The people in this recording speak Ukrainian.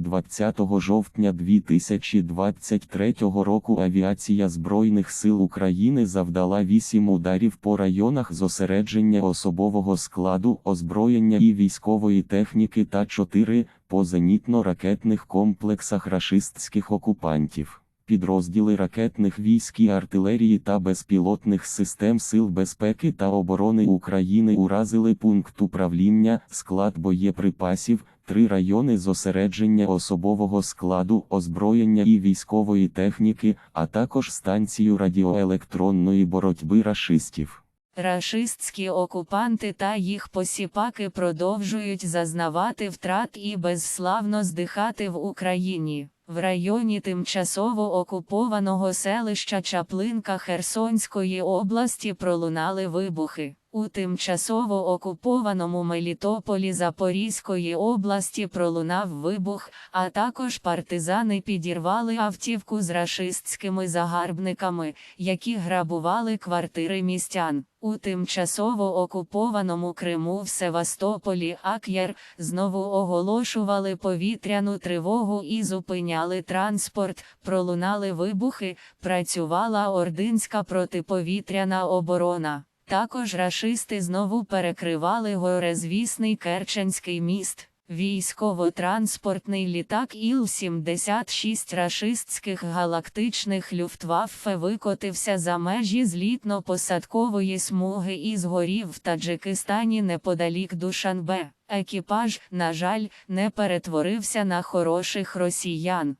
20 жовтня 2023 року авіація Збройних сил України завдала 8 ударів по районах зосередження особового складу, озброєння і військової техніки та 4 по зенітно-ракетних комплексах рашистських окупантів. Підрозділи ракетних військ і артилерії та безпілотних систем Сил безпеки та оборони України уразили пункт управління, склад боєприпасів, три райони зосередження особового складу, озброєння і військової техніки, а також станцію радіоелектронної боротьби рашистів. Рашистські окупанти та їх посіпаки продовжують зазнавати втрат і безславно здихати в Україні. В районі тимчасово окупованого селища Чаплинка Херсонської області пролунали вибухи. У тимчасово окупованому Мелітополі Запорізької області пролунав вибух, а також партизани підірвали автівку з рашистськими загарбниками, які грабували квартири містян. У тимчасово окупованому Криму в Севастополі Ак'єр знову оголошували повітряну тривогу і зупиняли транспорт, пролунали вибухи, працювала ординська протиповітряна оборона. Також рашисти знову перекривали горезвісний Керченський міст. Військово-транспортний літак Іл-76 рашистських галактичних люфтваффе викотився за межі злітно-посадкової смуги і згорів в Таджикистані неподалік Душанбе. Екіпаж, на жаль, не перетворився на хороших росіян.